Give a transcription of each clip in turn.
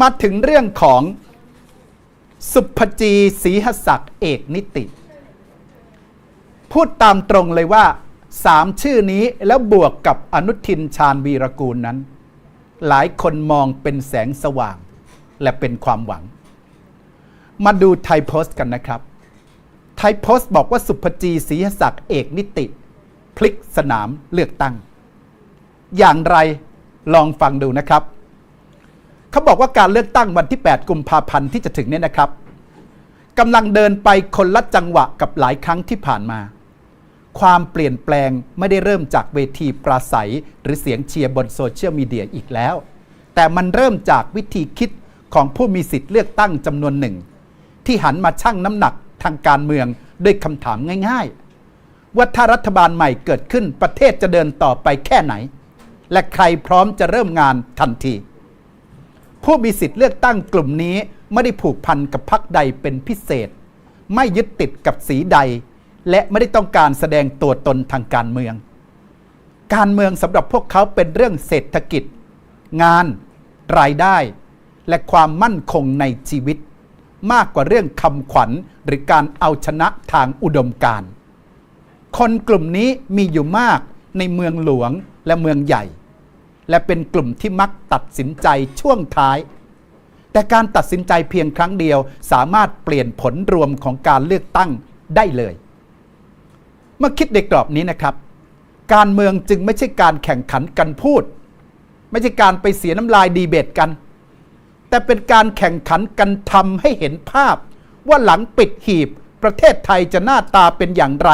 มาถึงเรื่องของสุภจีศรีหศักดิ์เอกนิติ พูดตามตรงเลยว่าสามชื่อนี้แล้วบวกกับอนุทินชาญวีรกูลนั้น หลายคนมองเป็นแสงสว่าง และเป็นความหวัง มาดูไทยโพสต์กันนะครับ ไทยโพสต์บอกว่าสุภจีศรีหศักดิ์เอกนิติ พลิกสนามเลือกตั้ง อย่างไรลองฟังดูนะครับ เขาบอกว่าการเลือกตั้งวันที่ 8 กุมภาพันธ์ที่จะถึงเนี่ยนะครับกำลังเดินไปคนละจังหวะกับหลายครั้งที่ผ่านมา ความเปลี่ยนแปลงไม่ได้เริ่มจากเวทีปราศัย หรือเสียงเชียร์บนโซเชียลมีเดียอีกแล้ว แต่มันเริ่มจากวิธีคิดของผู้มีสิทธิ์เลือกตั้งจำนวนหนึ่ง ที่หันมาชั่งน้ำหนักทางการเมืองด้วยคำถามง่าย ๆ ว่าถ้ารัฐบาลใหม่เกิดขึ้นประเทศจะเดินต่อไปแค่ไหน และใครพร้อมจะเริ่มงานทันที ผู้มีสิทธิ์เลือกตั้งกลุ่มนี้ไม่ได้ผูกพันกับพรรคใดเป็นพิเศษ ไม่ยึดติดกับสีใด และไม่ได้ต้องการแสดงตัวตนทางการเมือง การเมืองสำหรับพวกเขาเป็นเรื่องเศรษฐกิจ งาน รายได้ และความมั่นคงในชีวิต มากกว่าเรื่องคำขวัญหรือการเอาชนะทางอุดมการณ์คนกลุ่มนี้มีอยู่มากในเมืองหลวงและเมืองใหญ่ และเป็นกลุ่มที่มักตัดสินใจช่วงท้าย แต่การตัดสินใจเพียงครั้งเดียวสามารถเปลี่ยนผลรวมของการเลือกตั้งได้เลย เมื่อคิดในกรอบนี้นะครับ การเมืองจึงไม่ใช่การแข่งขันกันพูด ไม่ใช่การไปเสียน้ำลายดีเบตกัน แต่เป็นการแข่งขันกันทำให้เห็นภาพ ว่าหลังปิดหีบประเทศไทยจะหน้าตาเป็นอย่างไร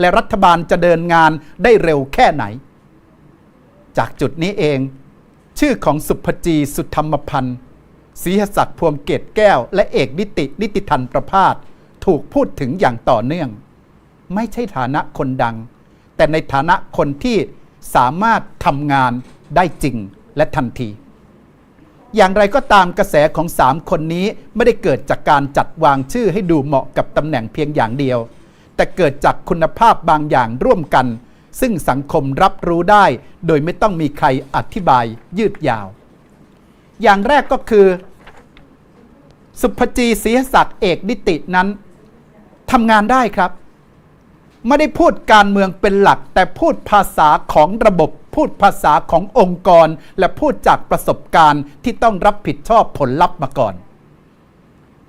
และรัฐบาลจะเดินงานได้เร็วแค่ไหน จากจุดนี้เอง ชื่อของสุภจีสุธรรมพันธ์ศรีหศักดิ์พวงเกตแก้ว และเอกนิตินิติทันประพาสถูกพูดถึงอย่างต่อเนื่อง ไม่ใช่ฐานะคนดัง แต่ในฐานะคนที่สามารถทำงานได้จริงและทันที อย่างไรก็ตามกระแสของสามคนนี้ไม่ได้เกิดจากการจัดวางชื่อให้ดูเหมาะกับตำแหน่งเพียงอย่างเดียว แต่เกิดจากคุณภาพบางอย่างร่วมกัน ซึ่งสังคมรับรู้ได้ โดยไม่ต้องมีใครอธิบายยืดยาว อย่างแรกก็คือ สุภจีศรีศักดิ์เอกนิตินั้นทำงานได้ครับ ไม่ได้พูดการเมืองเป็นหลัก แต่พูดภาษาของระบบ พูดภาษาขององค์กร และพูดจากประสบการณ์ที่ต้องรับผิดชอบผลลัพธ์มาก่อน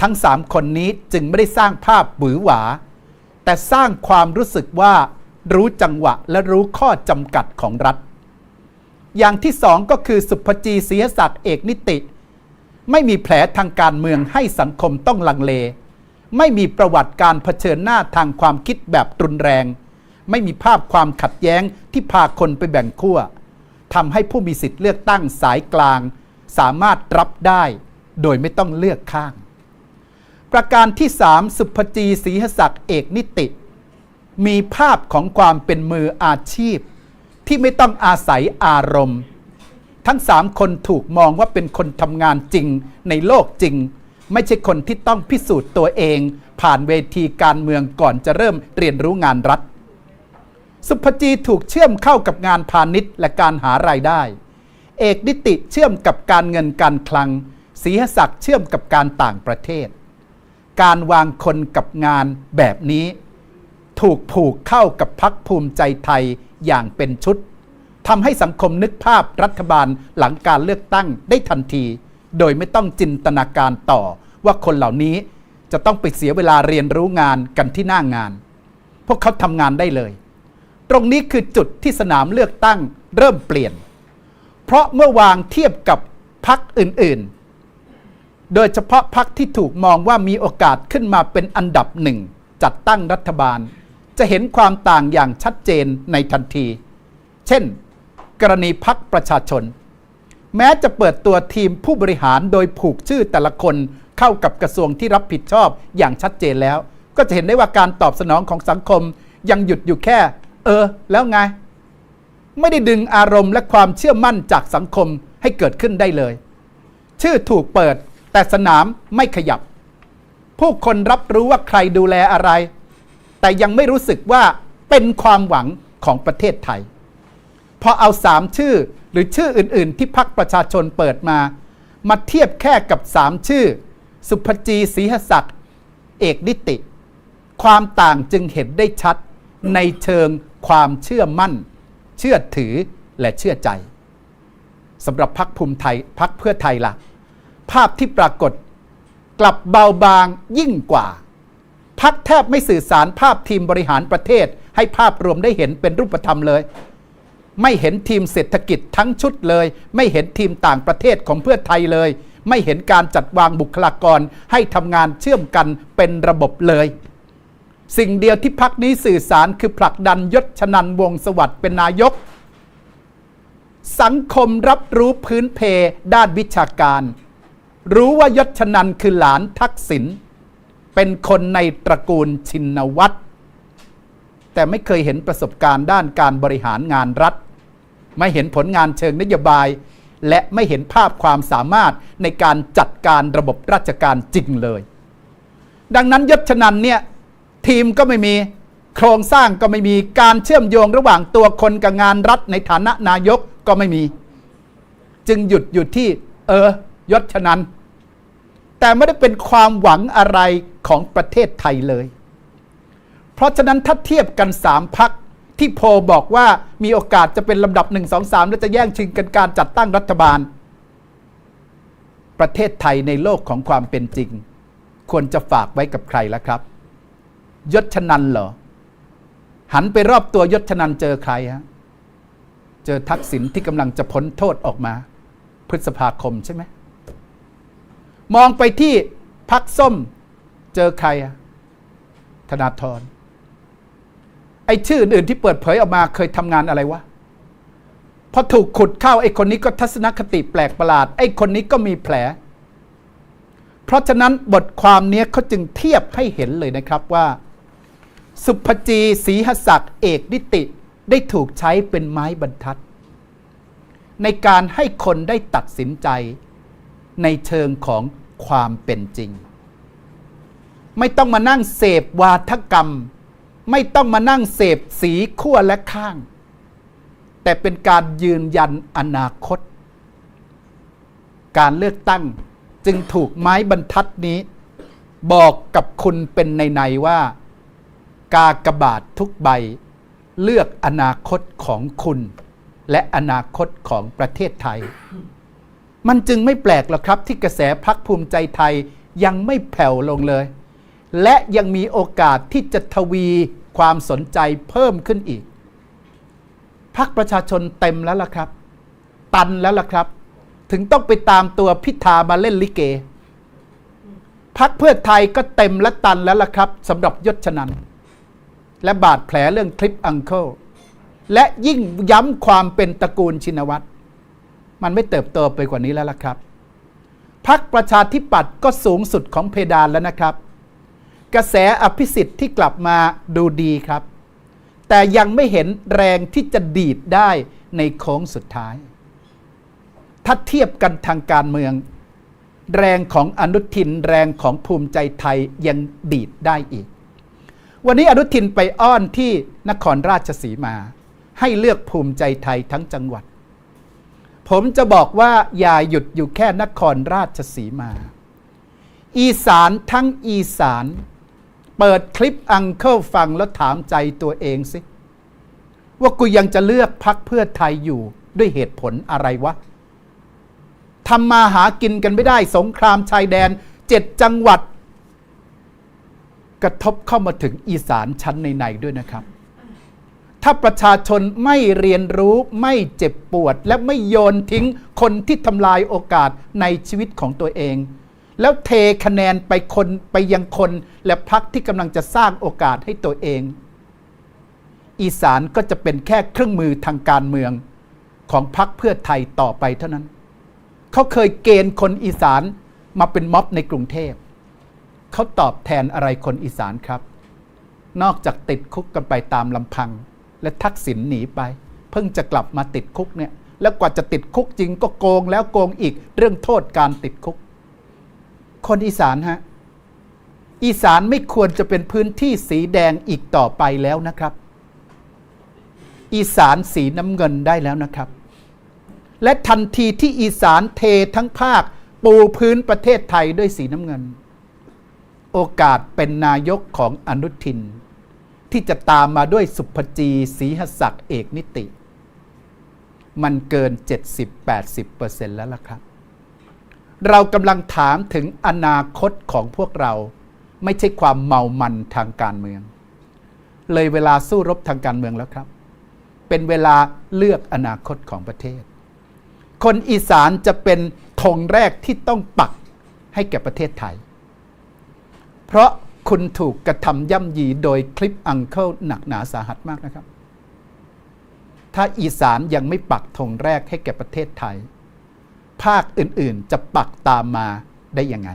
ทั้งสามคนนี้จึงไม่ได้สร้างภาพหวือหวา แต่สร้างความรู้สึกว่า รู้จังหวะและรู้ข้อจำกัดของรัฐ อย่างที่สองก็คือสุภจีศรีหศักดิ์เอกนิติ ไม่มีแผลทางการเมืองให้สังคมต้องลังเล ไม่มีประวัติการเผชิญหน้าทางความคิดแบบรุนแรง ไม่มีภาพความขัดแย้งที่พาคนไปแบ่งขั้วทำให้ผู้มีสิทธิ์เลือกตั้งสายกลาง สามารถรับได้ โดยไม่ต้องเลือกข้าง ประการที่3สุภจีศรีหศักดิ์เอกนิติ มีภาพของความเป็นมืออาชีพ ที่ไม่ต้องอาศัยอารมณ์ ทั้งสามคนถูกมองว่าเป็นคนทำงานจริงในโลกจริง ไม่ใช่คนที่ต้องพิสูจน์ตัวเอง ผ่านเวทีการเมืองก่อนจะเริ่มเรียนรู้งานรัฐ สุภจีถูกเชื่อมเข้ากับงานพาณิชย์และการหารายได้ เอกนิติเชื่อมกับการเงินการคลังศรีหศักดิ์เชื่อมกับการต่างประเทศ การวางคนกับงานแบบนี้ ถูกผูกเข้ากับพักภูมิใจไทยอย่างเป็นชุดทำให้สังคมนึกภาพรัฐบาลหลังการเลือกตั้งได้ทันที โดยไม่ต้องจินตนาการต่อว่าคนเหล่านี้จะต้องไปเสียเวลาเรียนรู้งานกันที่หน้างาน พวกเขาทำงานได้เลย ตรงนี้คือจุดที่สนามเลือกตั้งเริ่มเปลี่ยน เพราะเมื่อวางเทียบกับพักอื่นๆ โดยเฉพาะพักที่ถูกมองว่ามีโอกาสขึ้นมาเป็นอันดับหนึ่งจัดตั้งรัฐบาล จะเห็นความต่างอย่างชัดเจนในทันที เช่น กรณีพักประชาชน แม้จะเปิดตัวทีมผู้บริหารโดยผูกชื่อแต่ละคนเข้ากับกระทรวงที่รับผิดชอบอย่างชัดเจนแล้ว ก็จะเห็นได้ว่าการตอบสนองของสังคมยังหยุดอยู่แค่ เออ แล้วไง ไม่ได้ดึงอารมณ์และความเชื่อมั่นจากสังคมให้เกิดขึ้นได้เลย ชื่อถูกเปิดแต่สนามไม่ขยับ ผู้คนรับรู้ว่าใครดูแลอะไร แต่ยังไม่รู้สึกว่าเป็นความหวังของประเทศไทย พอเอาสามชื่อหรือชื่ออื่น ๆ ที่พักประชาชนเปิดมา มาเทียบแค่กับสามชื่อ สุภจีศรีหศักดิ์เอกนิติ ความต่างจึงเห็นได้ชัดในเชิงความเชื่อมั่น เชื่อถือและเชื่อใจสำหรับพักภูมิไทยพักเพื่อไทยละ่ะ ภาพที่ปรากฏกลับเบาบางยิ่งกว่า พักแทบไม่สื่อสารภาพทีมบริหารประเทศ ให้ภาพรวมได้เห็นเป็นรูปธรรมเลย ไม่เห็นทีมเศรษฐกิจทั้งชุดเลย ไม่เห็นทีมต่างประเทศของเพื่อไทยเลย ไม่เห็นการจัดวางบุคลากรให้ทำงานเชื่อมกันเป็นระบบเลย สิ่งเดียวที่พักนี้สื่อสารคือผลักดันยศชนันวงสวัสดิ์เป็นนายก สังคมรับรู้พื้นเพด้านวิชาการ รู้ว่ายศชนันคือหลานทักษิณ เป็นคนในตระกูลชินวัตรแต่ไม่เคยเห็นประสบการณ์ด้านการบริหารงานรัฐ ไม่เห็นผลงานเชิงนโยบาย และไม่เห็นภาพความสามารถในการจัดการระบบราชการจริงเลย ดังนั้นยศชนันเนี่ยทีมก็ไม่มีโครงสร้างก็ไม่มีการเชื่อมโยงระหว่างตัวคนกับงานรัฐในฐานะนายกก็ไม่มี จึงหยุดอยู่ที่ เออยศชนัน แต่ไม่ได้เป็นความหวังอะไรของประเทศไทยเลย เพราะฉะนั้นถ้าเทียบกันสามพักที่โพลบอกว่ามีโอกาสจะเป็นลำดับหนึ่งสองสามและจะแย่งชิงกันการจัดตั้งรัฐบาล ประเทศไทยในโลกของความเป็นจริง ควรจะฝากไว้กับใครแล้วครับ ยศชนันเหรอ หันไปรอบตัวยศชนันเจอใครฮะเจอทักษิณที่กำลังจะพ้นโทษออกมา พฤษภาคมใช่ไหม มองไปที่พักส้มเจอใครธนาธรไอ้ชื่ออื่นที่เปิดเผยออกมาเคยทำงานอะไรวะพอถูกขุดเข้าไอ้คนนี้ก็ทัศนคติแปลกประหลาด ไอ้คนนี้ก็มีแผล เพราะฉะนั้นบทความนี้เขาจึงเทียบให้เห็นเลยนะครับว่า สุภจีศรีหศักดิ์เอกนิติ ได้ถูกใช้เป็นไม้บรรทัด ในการให้คนได้ตัดสินใจในเชิงของ ความเป็นจริง ไม่ต้องมานั่งเสพวาทกรรม ไม่ต้องมานั่งเสพสีขั้วและข้าง แต่เป็นการยืนยันอนาคต การเลือกตั้งจึงถูกไม้บรรทัดนี้ บอกกับคุณเป็นในในว่า กากบาททุกใบ เลือกอนาคตของคุณ และอนาคตของประเทศไทย มันจึงไม่แปลกหรอกครับที่กระแสพักภูมิใจไทยยังไม่แผ่วลงเลย และยังมีโอกาสที่จะทวีความสนใจเพิ่มขึ้นอีก พักประชาชนเต็มแล้วล่ะครับ ตันแล้วล่ะครับ ถึงต้องไปตามตัวพิธามาเล่นลิเก พักเพื่อไทยก็เต็มและตันแล้วล่ะครับสำหรับยศชนันและบาดแผลเรื่องคลิปอังเคิลและยิ่งย้ำความเป็นตระกูลชินวัตร มันไม่เติบโตไปกว่านี้แล้วล่ะครับพักประชาธิปัตย์ก็สูงสุดของเพดานแล้วนะครับ กระแสอภิสิทธิ์ที่กลับมาดูดีครับ แต่ยังไม่เห็นแรงที่จะดีดได้ในโค้งสุดท้าย ถ้าเทียบกันทางการเมือง แรงของอนุทินแรงของภูมิใจไทยยังดีดได้อีก วันนี้อนุทินไปอ้อนที่นครราชสีมา ให้เลือกภูมิใจไทยทั้งจังหวัด ผมจะบอกว่าอย่าหยุดอยู่แค่นครราชสีมา อีสานทั้งอีสาน เปิดคลิปอังเคิลฟังแล้วถามใจตัวเองสิ ว่ากูยังจะเลือกพักเพื่อไทยอยู่ด้วยเหตุผลอะไรวะทำมาหากินกันไม่ได้สงครามชายแดนเจ็ดจังหวัด กระทบเข้ามาถึงอีสานชั้นในๆด้วยนะครับ ถ้าประชาชนไม่เรียนรู้ไม่เจ็บปวด และไม่โยนทิ้งคนที่ทำลายโอกาสในชีวิตของตัวเอง แล้วเทคะแนนไปคนไปยังคนและพักที่กำลังจะสร้างโอกาสให้ตัวเอง อีสานก็จะเป็นแค่เครื่องมือทางการเมืองของพรรคเพื่อไทยต่อไปเท่านั้น เขาเคยเกณฑ์คนอีสานมาเป็นม็อบในกรุงเทพ เขาตอบแทนอะไรคนอีสานครับ นอกจากติดคุกกันไปตามลำพัง และทักษิณหนีไป เพิ่งจะกลับมาติดคุกเนี่ยแล้วกว่าจะติดคุกจริงก็โกงแล้วโกงอีกเรื่องโทษการติดคุก คนอีสานฮะอีสานไม่ควรจะเป็นพื้นที่สีแดงอีกต่อไปแล้วนะครับ อีสานสีน้ำเงินได้แล้วนะครับ และทันทีที่อีสานเททั้งภาค ปูพื้นประเทศไทยด้วยสีน้ำเงิน โอกาสเป็นนายกของอนุทิน ที่จะตามมาด้วยสุภจีศรีหศักดิ์เอกนิติ มันเกิน 70-80%แล้วล่ะครับ เรากำลังถามถึงอนาคตของพวกเรา ไม่ใช่ความเมามันทางการเมือง เลยเวลาสู้รบทางการเมืองแล้วครับ เป็นเวลาเลือกอนาคตของประเทศ คนอีสานจะเป็นธงแรกที่ต้องปักให้แก่ประเทศไทย เพราะ คุณถูกกระทำย่ำยีโดยคลิปอังเคิลหนักหนาสาหัสมากนะครับ ถ้าอีสานยังไม่ปักธงแรกให้แก่ประเทศไทย ภาคอื่นๆจะปักตามมาได้ยังไง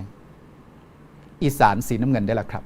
อีสานสีน้ำเงินได้ละครับ